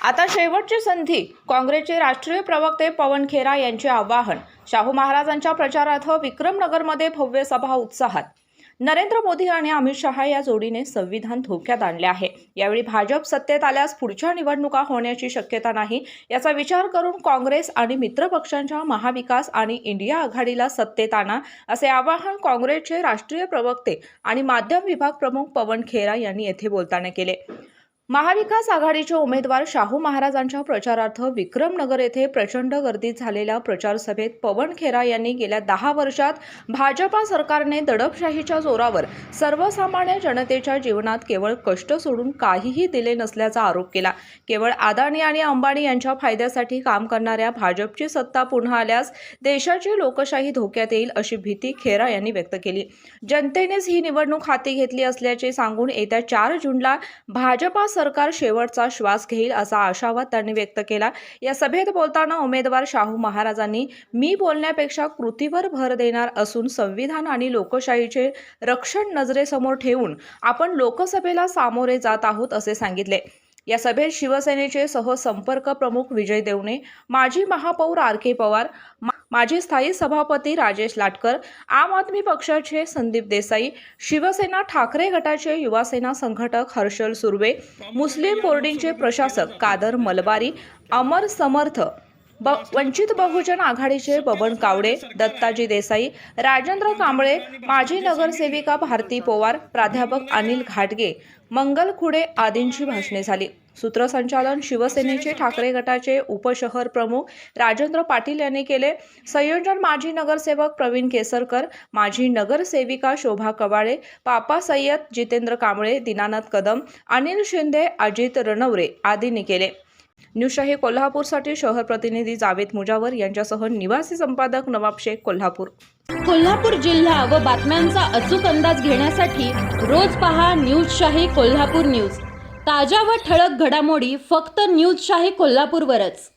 आता शेवटची संधी काँग्रेसचे राष्ट्रीय प्रवक्ते पवन खेरा यांचे आवाहन. शाहू महाराजांच्या प्रचारार्थ विक्रमनगरमध्ये भव्य सभा उत्साहात. नरेंद्र मोदी आणि अमित शहा या जोडीने संविधान धोक्यात आणले आहे. यावेळी भाजप सत्तेत आल्यास पुढच्या निवडणुका होण्याची शक्यता नाही याचा विचार करून काँग्रेस आणि मित्रपक्षांच्या महाविकास आणि इंडिया आघाडीला सत्तेत आणा असे आवाहन काँग्रेसचे राष्ट्रीय प्रवक्ते आणि माध्यम विभाग प्रमुख पवन खेरा यांनी येथे बोलताना केले. महाविकास आघाडीचे उमेदवार शाहू महाराजांच्या प्रचारार्थ विक्रमनगर येथे प्रचंड गर्दीत झालेल्या प्रचार सभेत पवन खेरा यांनी गेल्या दहा वर्षात भाजपा सरकारने दडपशाहीच्या जोरावर सर्वसामान्य जनतेच्या जीवनात केवळ कष्ट सोडून काहीही दिले नसल्याचा आरोप केला. केवळ अदानी आणि अंबानी यांच्या फायद्यासाठी काम करणाऱ्या भाजपची सत्ता पुन्हा आल्यास देशाची लोकशाही धोक्यात येईल अशी भीती खेरा यांनी व्यक्त केली. जनतेनेच ही निवडणूक हाती घेतली असल्याचे सांगून येत्या चार जूनला भाजपा सरकार शेवटचा श्वास घेईल असा आशावाद त्यांनी व्यक्त केला. या सभेत बोलताना उमेदवार शाहू महाराजांनी मी बोलण्यापेक्षा कृतीवर भर देणार असून संविधान आणि लोकशाहीचे रक्षण नजरेसमोर ठेवून आपण लोकसभेला सामोरे जात आहोत असे सांगितले. या सभेत शिवसेनेचे सहसंपर्क प्रमुख विजय देवणे माजी महापौर आर के पवार माजी स्थायी सभापती राजेश लाटकर आम आदमी पक्षाचे संदीप देसाई शिवसेना ठाकरे गटाचे युवासेना संघटक हर्षल सुर्वे मुस्लिम बोर्डिंगचे प्रशासक कादर मलबारी अमर समर्थ ब वंचित बहुजन आघाडीचे बबन कावडे दत्ताजी देसाई राजेंद्र कांबळे माजी नगरसेविका भारती पोवार प्राध्यापक अनिल घाटगे मंगल खुडे आदींची भाषणे झाली. सूत्रसंचालन शिवसेनेचे ठाकरे गटाचे उपशहर प्रमुख राजेंद्र पाटील यांनी केले. संयोजन माजी नगरसेवक प्रवीण केसरकर माजी नगरसेविका शोभा कवाळे पापा सय्यद जितेंद्र कांबळे दीनानाथ कदम अनिल शिंदे अजित रणवरे आदींनी केले. न्यूशाही कोल्हापूरसाठी शहर प्रतिनिधी जावेद मुजावर यांच्यासह निवासी संपादक नवाब शेख कोल्हापूर. कोल्हापूर जिल्हा व बातम्यांचा अचूक अंदाज घेण्यासाठी रोज पहा न्यूजशाही कोल्हापूर न्यूज. ताज्या व ठळक घडामोडी फक्त न्यूजशाही कोल्हापूरवरच.